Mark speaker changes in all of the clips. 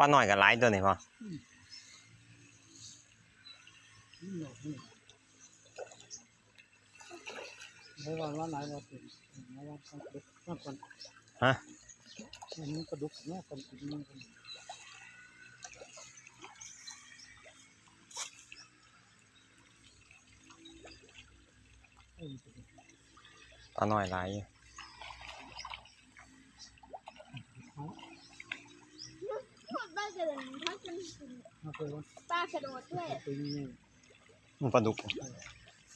Speaker 1: ปลาหน่อยกับหลายตัวนี่พ่อ
Speaker 2: ไม่ว่าว่าหลายว่าเป็นไม่ว่าต้องดุกมากกว่า
Speaker 1: ฮะ
Speaker 2: อันนี้กระดุกมากกว่าอีกนิดนึง
Speaker 1: ปลาหน่อยหลายอยู่
Speaker 3: ป้ากระโดดถ้าเป็น
Speaker 2: มาเคยว่า
Speaker 3: ป้ากระโดดด้วย
Speaker 2: เป็นยังไง
Speaker 1: มันปลาดุก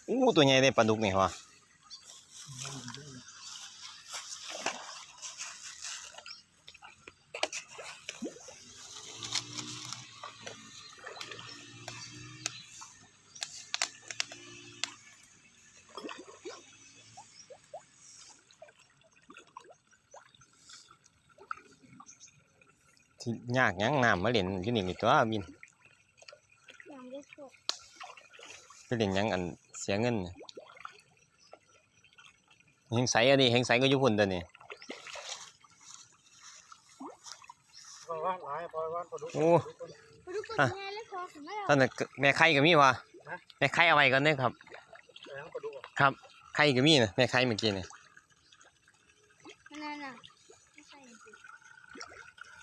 Speaker 1: อู้ตัวใหญ่เลยปลาดุกนี่พ่อ ยากหยังน้ำมาเล่นอยู่นี่นี่ตัวบิน
Speaker 3: อย่างได้สด
Speaker 1: ไปเล่นหยังอันเสียเงินน่ะเฮงใสอันนี้เฮงใสก็อยู่พุ่นตัวนี้
Speaker 2: เพราะว่าหลายเพราะว่ากระดุก
Speaker 1: โอ้
Speaker 3: ไปดูตัวนี้แล้วคอถึงไม่
Speaker 1: ตอนนั้นก็แม่ไข่ก็มีวะแม่ไข่เอาไว้ก่อนเด้อครับ
Speaker 2: แต่กระดุก
Speaker 1: ครับไข่ก็มีนะแม่ไข่เมื่อกี้นี่
Speaker 3: นั่นน่ะไม่ใช่จริง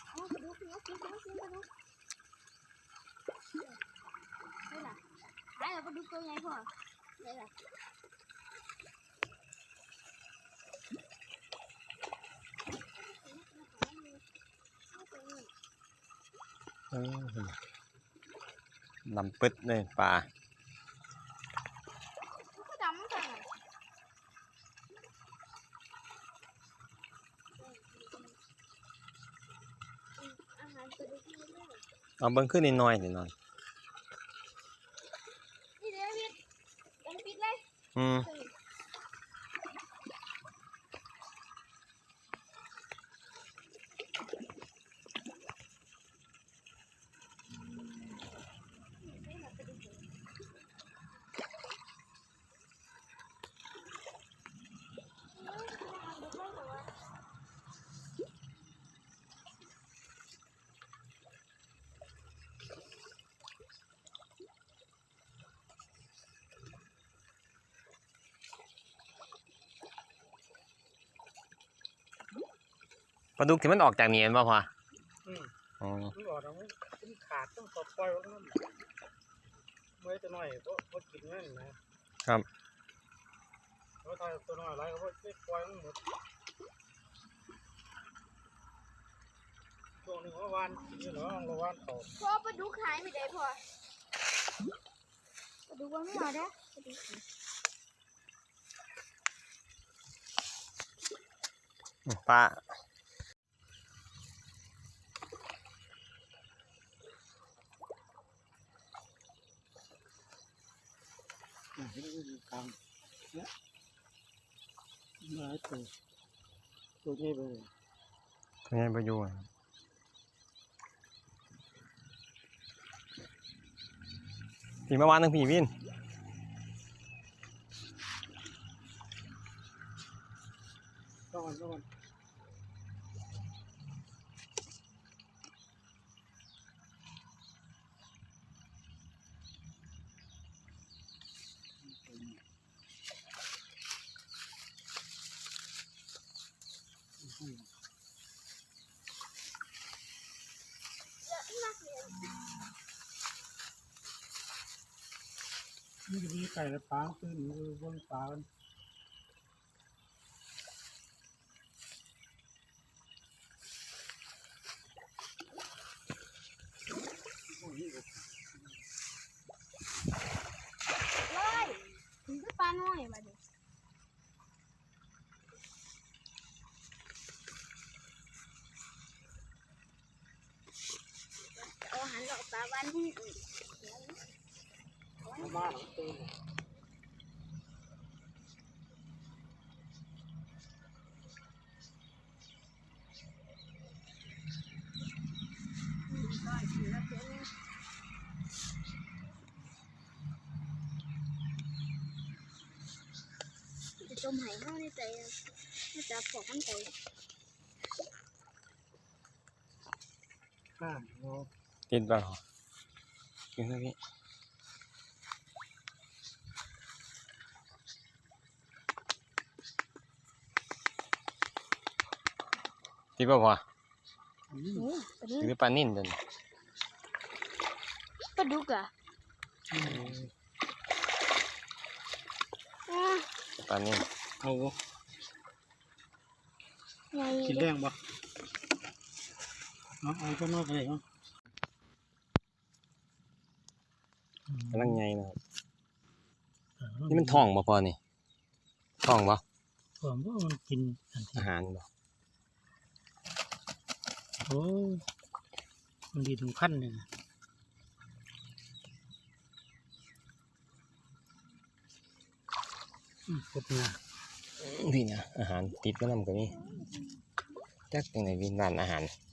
Speaker 3: อ๋อกระดูกกระดูกกระดูกกระดูกนี่ล่ะ หายแล้วกระดูกตัวใหญ่พอนี่ล่ะ
Speaker 1: เออดำปึ๊ดเลยปลา
Speaker 3: ก็ดำจังอาหารกระดูกนี่ด้วย
Speaker 1: เอาเบิ้งขึ้นนิดหน่อยนิดหน่อย
Speaker 3: นี่เดี๋ยวพี่ยังปิด เลย
Speaker 1: อืมปลาดุกที่มันออกจากนี่เห็นป่ะพ่อ
Speaker 2: อืม
Speaker 1: อ๋อ
Speaker 2: มันออกแล้วมันขาดต้องตบปล่อยไว้นั่นเมื่อจะหน่อยเพราะเพราะกินนั่นนะครับเพราะถ้าตัวน้อยไรก็เพราะไม่ปล่อยมันหมดช่วงหนึ่งว่าวานกินเหรอเราวานเขา
Speaker 3: พอปลาดุกหายไม่ได้พอปลาดุกมันไม่เอาได้ปลาดุกหา ย
Speaker 1: ปลา
Speaker 2: อะที่นี่อยู่กลางเนี่ยหลายตัวตัวนี้ไปเลย
Speaker 1: ไงประโยชน์ผีมาวานตั้งผีวิน
Speaker 2: ต้องกันต้องกัน
Speaker 3: เยอะมากเลย
Speaker 2: นี่จะมีไก่และปลาคือหนูเบิ่งปลากัน
Speaker 3: เลยถึงจะปลาน้อยมาดิ ออกปลาวันที่อื่น
Speaker 2: บ้านหลังตื่น
Speaker 3: จะจมหายเข้าในใจน่าจะปอกข้างใจ
Speaker 2: กล้าโอ้
Speaker 1: ติดบ้างกินตรงนี้ติดบ่พอ
Speaker 2: อืม
Speaker 3: โอ้ปลาดุก
Speaker 1: หรือปลานิ่นเดิน
Speaker 3: ปลาดุกอะอะ
Speaker 1: ปลานิ่น
Speaker 2: เอาบ่
Speaker 3: ใหญ่
Speaker 2: กินแรงบ่เอาเอาก็นอกไปเลยเนาะ
Speaker 1: กำลังไงนะครับนี่มันท้องบ่พอนี่ท้องบ่
Speaker 2: ผมว่ามันกินอันที่
Speaker 1: อาหารบ่
Speaker 2: โอ้มันดีถึงขั้นเลยนะอืมกบงา
Speaker 1: พี่นะอาหารติดก็นำก็มีจักจังไหนวินร้านอาหาร
Speaker 3: อ